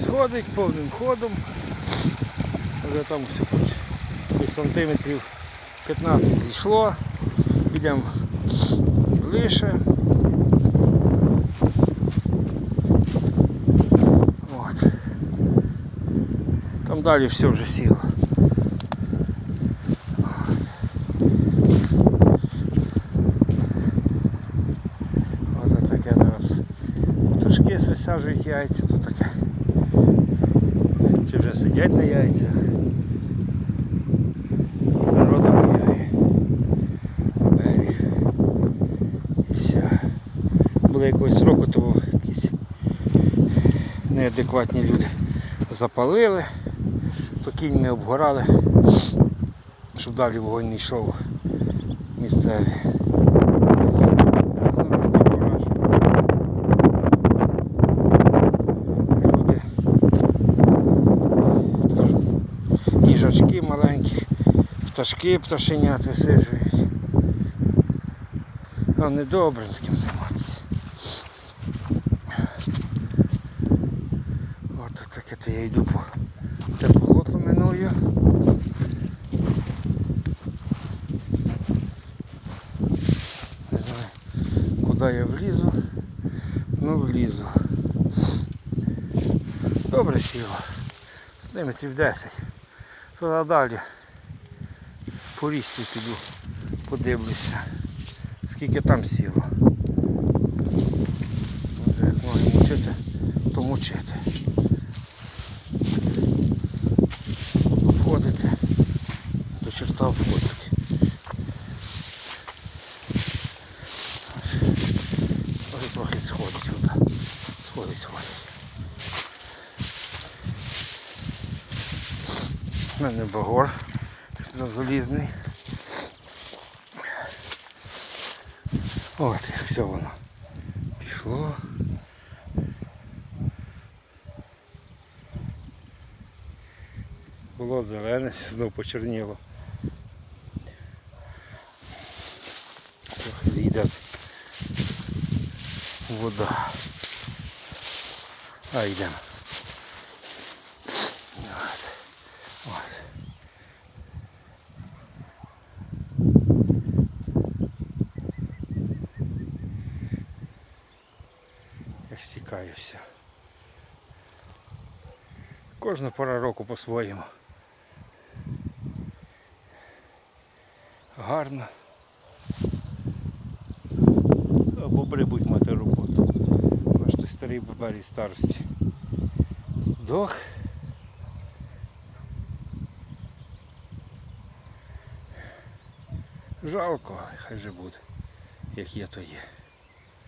сходить повним ходом. Вже там хоч сантиметрів 15 зійшло. Підемо ближче. От. Там далі все вже сіло. От таке зараз. Пташки висаджують яйця, тут таке. Чи вже сидять на яйцях. Природа міняє. Берег. І все. Було якогось року, то якісь неадекватні люди запалили, то кіньми обгорали, щоб далі вогонь не йшов місцеві. А зараз така пора, що Люди пташ- їжачки маленькі, пташки пташенят висиджують. А не добре таким займатися. От таке то я йду по теплоту миную. Не знаю, куди я влізу. Ну влізу. Добре сіло. Сантиметрів 10. Туди далі. По річці піду, подивлюся. Скільки там сіло. Як ноги мучити, то мучити. Входити. До черта входить. Може трохи сходить сюди. Сходить, сходить. У мене багор такий залізний. От все воно. Пішло. Було зелене, все знов почерніло. З'їде вода. А йдемо. Стікає. Кожна пора року по-своєму. Гарно. А бобри будуть мати роботу. Той старий бобер із старості. Здох. Жалко, хай же буде. Як є, то є.